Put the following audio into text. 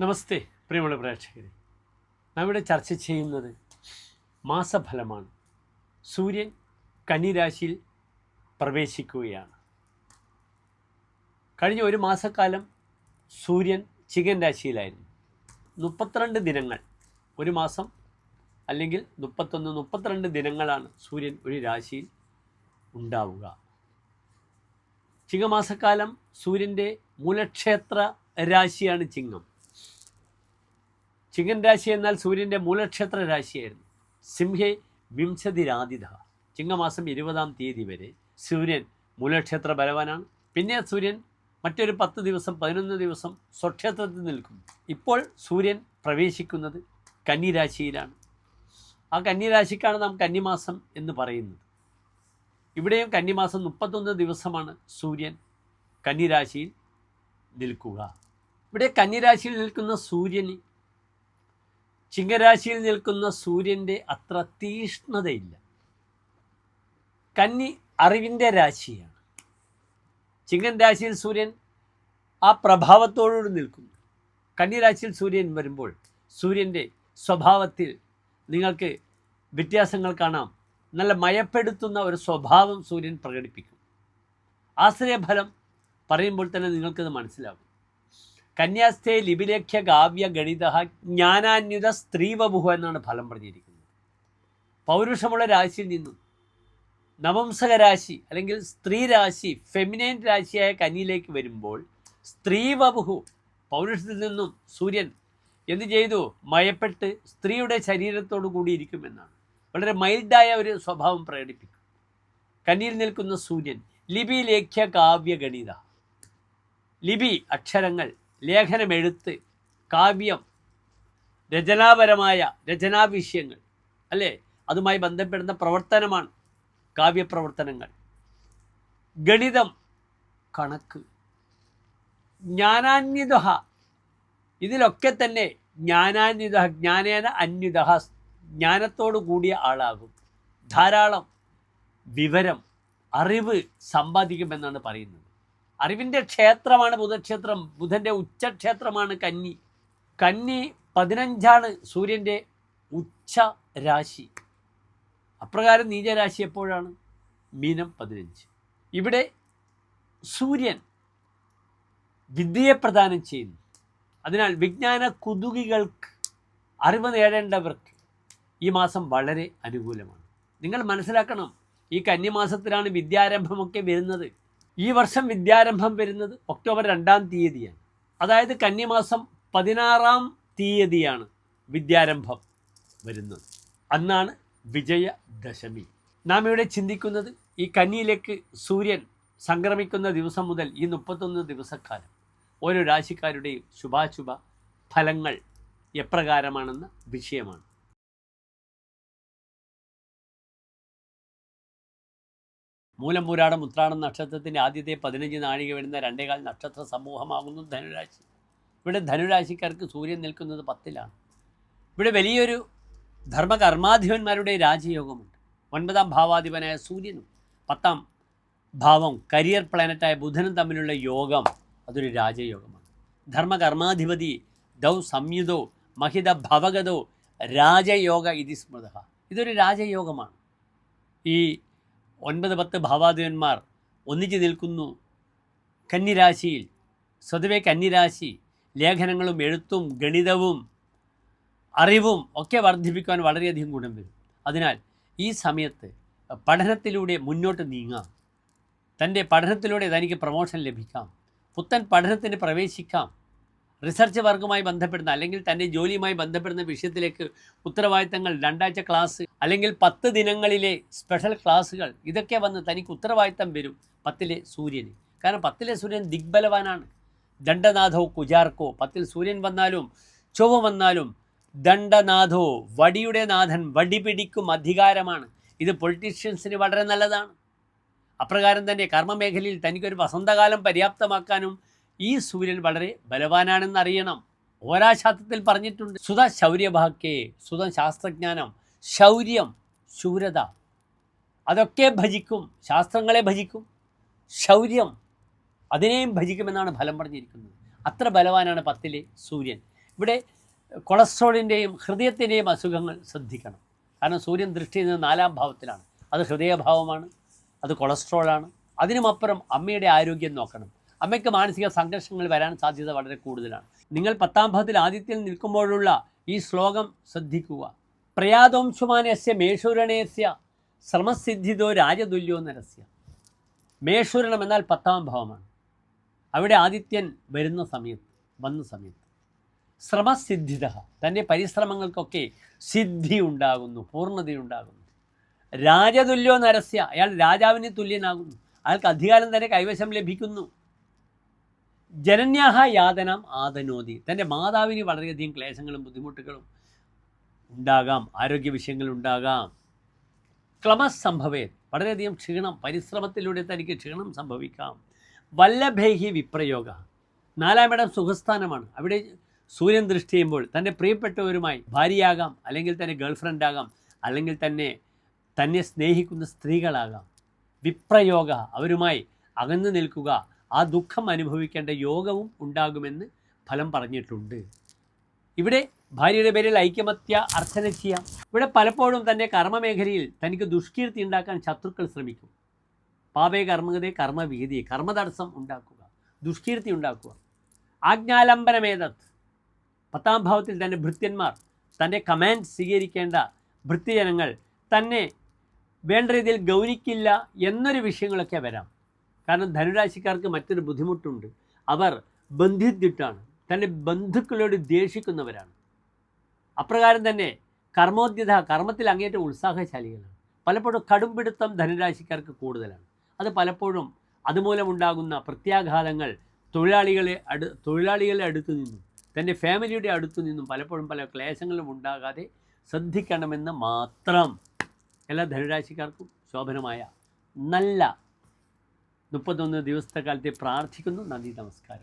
നമസ്തേ പ്രിയമുള്ള പ്രേക്ഷകരെ. നാം ഇവിടെ ചർച്ച ചെയ്യുന്നത് മാസഫലമാണ്. സൂര്യൻ കന്നിരാശിയിൽ പ്രവേശിക്കുകയാണ്. കഴിഞ്ഞ ഒരു മാസക്കാലം സൂര്യൻ ചികൻ രാശിയിലായിരുന്നു. മുപ്പത്തിരണ്ട് ദിനങ്ങൾ ഒരു മാസം അല്ലെങ്കിൽ മുപ്പത്തൊന്ന് മുപ്പത്തിരണ്ട് ദിനങ്ങളാണ് സൂര്യൻ ഒരു രാശിയിൽ ഉണ്ടാവുക. ചിങ്ങമാസക്കാലം സൂര്യന്റെ മൂലക്ഷേത്ര രാശിയാണ് ചിങ്ങം. ചിങ്ങൻ രാശി എന്നാൽ സൂര്യന്റെ മൂലക്ഷേത്ര രാശിയായിരുന്നു. സിംഹെ വിംശതിരാതിഥ. ചിങ്ങമാസം ഇരുപതാം തീയതി വരെ സൂര്യൻ മൂലക്ഷേത്ര ബലവാനാണ്. പിന്നെ സൂര്യൻ മറ്റൊരു പത്ത് ദിവസം പതിനൊന്ന് ദിവസം സ്വക്ഷേത്രത്തിൽ നിൽക്കും ഇപ്പോൾ സൂര്യൻ പ്രവേശിക്കുന്നത് കന്നിരാശിയിലാണ്. ആ കന്നിരാശിക്കാണ് നാം കന്നിമാസം എന്ന് പറയുന്നത്. ഇവിടെയും കന്നിമാസം മുപ്പത്തൊന്ന് ദിവസമാണ് സൂര്യൻ കന്നിരാശിയിൽ നിൽക്കുക. ഇവിടെ കന്നിരാശിയിൽ നിൽക്കുന്ന സൂര്യന് ചിങ്ങരാശിയിൽ നിൽക്കുന്ന സൂര്യന്റെ അത്ര തീഷ്ണതയില്ല. കന്നി അറിവിന്റെ രാശിയാണ്. ചിങ്ങൻ രാശിയിൽ സൂര്യൻ ആ പ്രഭാവത്തോടുകൂടി നിൽക്കുന്നു. കന്നി രാശിയിൽ സൂര്യൻ വരുമ്പോൾ സൂര്യന്റെ സ്വഭാവത്തിൽ നിങ്ങൾക്ക് വ്യത്യാസങ്ങൾ കാണാം. നല്ല മയപ്പെടുത്തുന്ന ഒരു സ്വഭാവം സൂര്യൻ പ്രകടിപ്പിക്കും. ആശ്രയഫലം പറയുമ്പോൾ തന്നെ നിങ്ങൾക്കത് മനസ്സിലാകും. കന്യാസ്ഥേ ലിപിലേഖ്യ കാവ്യ ഗണിത ജ്ഞാനാന്യുത സ്ത്രീവബുഹ എന്നാണ് ഫലം പറഞ്ഞിരിക്കുന്നത്. പൗരുഷമുള്ള രാശിയിൽ നിന്നും നവംസകരാശി അല്ലെങ്കിൽ സ്ത്രീ രാശി ഫെമിനൈൻ രാശിയായ കന്നിയിലേക്ക് വരുമ്പോൾ സ്ത്രീവബുഹു പൗരുഷത്തിൽ നിന്നും സൂര്യൻ എന്ത് ചെയ്തു? മയപ്പെട്ട് സ്ത്രീയുടെ ശരീരത്തോടു കൂടിയിരിക്കുമെന്നാണ് വളരെ മൈൽഡായ ഒരു സ്വഭാവം പ്രകടിപ്പിക്കും. കന്നിയിൽ നിൽക്കുന്ന സൂര്യൻ ലിപി ലേഖ്യ കാവ്യ ഗണിത ലിപി അക്ഷരങ്ങൾ ലേഖനമെഴുത്ത് കാവ്യം രചനാപരമായ രചനാവിഷയങ്ങൾ അല്ലേ? അതുമായി ബന്ധപ്പെടുന്ന പ്രവർത്തനമാണ് കാവ്യപ്രവർത്തനങ്ങൾ. ഗണിതം കണക്ക് ജ്ഞാനാന്വിത ഇതിലൊക്കെ തന്നെ ജ്ഞാനാന്വിത ജ്ഞാനേന അന്വിത ജ്ഞാനത്തോടു കൂടിയ ആളാകും. ധാരാളം വിവരം അറിവ് സമ്പാദിക്കുമെന്നാണ് പറയുന്നത്. അറിവിന്റെ ക്ഷേത്രമാണ് ബുധക്ഷേത്രം. ബുധന്റെ ഉച്ചക്ഷേത്രമാണ് കന്നി. കന്നി പതിനഞ്ചാണ് സൂര്യന്റെ ഉച്ച രാശി. അപ്രകാരം നീചരാശി എപ്പോഴാണ്? മീനം പതിനഞ്ച്. ഇവിടെ സൂര്യൻ വിദ്യയെ പ്രദാനം ചെയ്യുന്നു. അതിനാൽ വിജ്ഞാന കുതുകികൾക്ക് അറിവ് നേടേണ്ടവർക്ക് ഈ മാസം വളരെ അനുകൂലമാണ്. നിങ്ങൾ മനസ്സിലാക്കണം ഈ കന്നിമാസത്തിലാണ് വിദ്യാരംഭമൊക്കെ വരുന്നത്. ഈ വർഷം വിദ്യാരംഭം വരുന്നത് ഒക്ടോബർ രണ്ടാം തീയതിയാണ്. അതായത് കന്നിമാസം പതിനാറാം തീയതിയാണ് വിദ്യാരംഭം വരുന്നത്. അന്നാണ് വിജയദശമി. നാം ഇവിടെ ചിന്തിക്കുന്നത് ഈ കന്നിയിലേക്ക് സൂര്യൻ സംക്രമിക്കുന്ന ദിവസം മുതൽ ഈ മുപ്പത്തൊന്ന് ദിവസക്കാലം ഓരോ രാശിക്കാരുടെയും ശുഭാശുഭ ഫലങ്ങൾ എപ്രകാരമാണെന്ന വിഷയമാണ്. മൂലം പൂരാടം ഉത്രാടം നക്ഷത്രത്തിന്റെ ആദ്യത്തെ പതിനഞ്ച് നാഴിക വരുന്ന രണ്ടേകാൽ നക്ഷത്ര സമൂഹമാകുന്നു ധനുരാശി. ഇവിടെ ധനുരാശിക്കാർക്ക് സൂര്യൻ നിൽക്കുന്നത് പത്തിലാണ്. ഇവിടെ വലിയൊരു ധർമ്മകർമാധിപന്മാരുടെ രാജയോഗമുണ്ട്. ഒൻപതാം ഭാവാധിപനായ സൂര്യനും പത്താം ഭാവം കരിയർ പ്ലാനറ്റായ ബുധനും തമ്മിലുള്ള യോഗം അതൊരു രാജയോഗമാണ്. ധർമ്മകർമാധിപതി ദൗ സംയുതോ മഹിത ഭവഗതോ രാജയോഗ ഇതി സ്മൃത. ഇതൊരു രാജയോഗമാണ്. ഈ ഒൻപത് പത്ത് ഭാവാദേവന്മാർ ഒന്നിച്ചു നിൽക്കുന്നു. കന്നിരാശിയിൽ സ്വതവേ കന്നിരാശി ലേഖനങ്ങളും എഴുത്തും ഗണിതവും അറിവും ഒക്കെ വർദ്ധിപ്പിക്കുവാൻ വളരെയധികം ഗുണം വരും. അതിനാൽ ഈ സമയത്ത് പഠനത്തിലൂടെ മുന്നോട്ട് നീങ്ങാം. തന്റെ പഠനത്തിലൂടെ തനിക്ക് പ്രമോഷൻ ലഭിക്കാം. പുത്തൻ പഠനത്തിന് പ്രവേശിക്കാം. റിസർച്ച് വർക്കുമായി ബന്ധപ്പെടുന്ന അല്ലെങ്കിൽ തന്റെ ജോലിയുമായി ബന്ധപ്പെടുന്ന വിഷയത്തിലേക്ക് ഉത്തരവാദിത്തങ്ങൾ രണ്ടാഴ്ച ക്ലാസ് അല്ലെങ്കിൽ പത്ത് ദിനങ്ങളിലെ സ്പെഷ്യൽ ക്ലാസ്സുകൾ ഇതൊക്കെ വന്ന് തനിക്ക് ഉത്തരവാദിത്തം വരും പത്തിലെ സൂര്യന്. കാരണം പത്തിലെ സൂര്യൻ ദിഗ്ബലവാനാണ്. ദണ്ഡനാഥോ കുജാർക്കോ പത്തിൽ സൂര്യൻ വന്നാലും ചൊവ്വ വന്നാലും ദണ്ഡനാഥോ വടിയുടെ നാഥൻ വടി പിടിക്കും അധികാരമാണ്. ഇത് പൊളിറ്റീഷ്യൻസിന് വളരെ നല്ലതാണ്. അപ്രകാരം തന്നെ കർമ്മമേഖലയിൽ തനിക്കൊരു വസന്തകാലം പര്യാപ്തമാക്കാനും ഈ സൂര്യൻ വളരെ ബലവാനാണെന്ന് അറിയണം. ഓരാശാസ്ത്രത്തിൽ പറഞ്ഞിട്ടുണ്ട് സുത ശൗര്യഭാഗ്യേ സുത ശാസ്ത്രജ്ഞാനം ശൗര്യം ശൂരത. അതൊക്കെ ഭജിക്കും ശാസ്ത്രങ്ങളെ ഭജിക്കും ശൗര്യം അതിനെയും ഭജിക്കുമെന്നാണ് ഫലം പറഞ്ഞിരിക്കുന്നത്. അത്ര ബലവാനാണ് പത്തിലെ സൂര്യൻ. ഇവിടെ കൊളസ്ട്രോളിന്റെയും ഹൃദയത്തിന്റെയും അസുഖങ്ങൾ ശ്രദ്ധിക്കണം. കാരണം സൂര്യൻ ദൃഷ്ടി നിന്ന് നാലാം ഭാവത്തിലാണ്. അത് ഹൃദയഭാവമാണ് അത് കൊളസ്ട്രോളാണ്. അതിനുമപ്പുറം അമ്മയുടെ ആരോഗ്യം നോക്കണം. അമ്മയ്ക്ക് മാനസിക സംഘർഷങ്ങൾ വരാൻ സാധ്യത വളരെ കൂടുതലാണ്. നിങ്ങൾ പത്താം ഭാവത്തിൽ ആദ്യത്തിൽ നിൽക്കുമ്പോഴുള്ള ഈ ശ്ലോകം ശ്രദ്ധിക്കുക. പ്രയാതോംശുമാനസ്യ മേഷുരണേസ്യ ശ്രമസിദ്ധിതോ രാജതുല്യോ നരസ്യ. മേഷുരണം എന്നാൽ പത്താം ഭാവമാണ്. അവിടെ ആദിത്യൻ വരുന്ന സമയത്ത് വന്ന സമയത്ത്. ശ്രമസിദ്ധിത തന്റെ പരിശ്രമങ്ങൾക്കൊക്കെ സിദ്ധി ഉണ്ടാകുന്നു പൂർണതയുണ്ടാകുന്നു. രാജതുല്യോ നരസ്യ അയാൾ രാജാവിന് തുല്യനാകുന്നു. അയാൾക്ക് അധികാരം തന്നെ കൈവശം ലഭിക്കുന്നു. ജനന്യാഹ യാതനം ആദനോതി തന്റെ മാതാവിന് വളരെയധികം ക്ലേശങ്ങളും ബുദ്ധിമുട്ടുകളും ഉണ്ടാകാം. ആരോഗ്യ വിഷയങ്ങൾ ഉണ്ടാകാം. സംഭവേ വളരെയധികം ക്ഷീണം പരിശ്രമത്തിലൂടെ തനിക്ക് ക്ഷീണം സംഭവിക്കാം. വല്ലഭേഹി വിപ്രയോഗ. നാലാമിടം സുഖസ്ഥാനമാണ്. അവിടെ സൂര്യൻ ദൃഷ്ടി ചെയ്യുമ്പോൾ തന്റെ പ്രിയപ്പെട്ടവരുമായി ഭാര്യയാകാം അല്ലെങ്കിൽ തന്നെ ഗേൾഫ്രണ്ട് ആകാം അല്ലെങ്കിൽ തന്നെ തന്നെ സ്നേഹിക്കുന്ന സ്ത്രീകളാകാം. വിപ്രയോഗ. അവരുമായി അകന്നു നിൽക്കുക. ആ ദുഃഖം അനുഭവിക്കേണ്ട യോഗവും ഉണ്ടാകുമെന്ന് ഫലം പറഞ്ഞിട്ടുണ്ട്. ഇവിടെ ഭാര്യയുടെ പേരിൽ ഐക്യമത്യ അർച്ചന ചെയ്യാം. ഇവിടെ പലപ്പോഴും തന്റെ കർമ്മമേഖലയിൽ തനിക്ക് ദുഷ്കീർത്തി ഉണ്ടാക്കാൻ ശത്രുക്കൾ ശ്രമിക്കും. പാപേ കർമ്മഗതേ കർമ്മവീതി കർമ്മതടസ്സം ഉണ്ടാക്കുക ദുഷ്കീർത്തി ഉണ്ടാക്കുക. ആജ്ഞാലംബനമേതത്. പത്താം ഭാവത്തിൽ തന്റെ ഭൃത്യന്മാർ തന്റെ കമാൻഡ് സ്വീകരിക്കേണ്ട ഭൃത്യജനങ്ങൾ തന്നെ വേണ്ട രീതിയിൽ ഗൗനിക്കില്ല എന്നൊരു വിഷയങ്ങളൊക്കെ വരാം. കാരണം ധനുരാശിക്കാർക്ക് മറ്റൊരു ബുദ്ധിമുട്ടുണ്ട്. അവർ ബന്ധിത്തിട്ടാണ് തന്റെ ബന്ധുക്കളോട് ദേഷിക്കുന്നവരാണ്. അപ്രകാരം തന്നെ കർമ്മോദ്യത കർമ്മത്തിൽ അങ്ങേറ്റം ഉത്സാഹശാലികളാണ്. പലപ്പോഴും കടുംപിടുത്തം ധനുരാശിക്കാർക്ക് കൂടുതലാണ്. അത് പലപ്പോഴും അതുമൂലമുണ്ടാകുന്ന പ്രത്യാഘാതങ്ങൾ തൊഴിലാളികളെ അടു തൊഴിലാളികളെ അടുത്തു നിന്നും തന്റെ ഫാമിലിയുടെ അടുത്തു നിന്നും പലപ്പോഴും പല ക്ലേശങ്ങളും ഉണ്ടാകാതെ ശ്രദ്ധിക്കണമെന്ന് മാത്രം എല്ലാ ധനുരാശിക്കാർക്കും ശോഭനമായ നല്ല മുപ്പത്തൊന്ന് ദിവസത്തെ കാലത്തെ പ്രാർത്ഥിക്കുന്നു. നന്ദി നമസ്കാരം.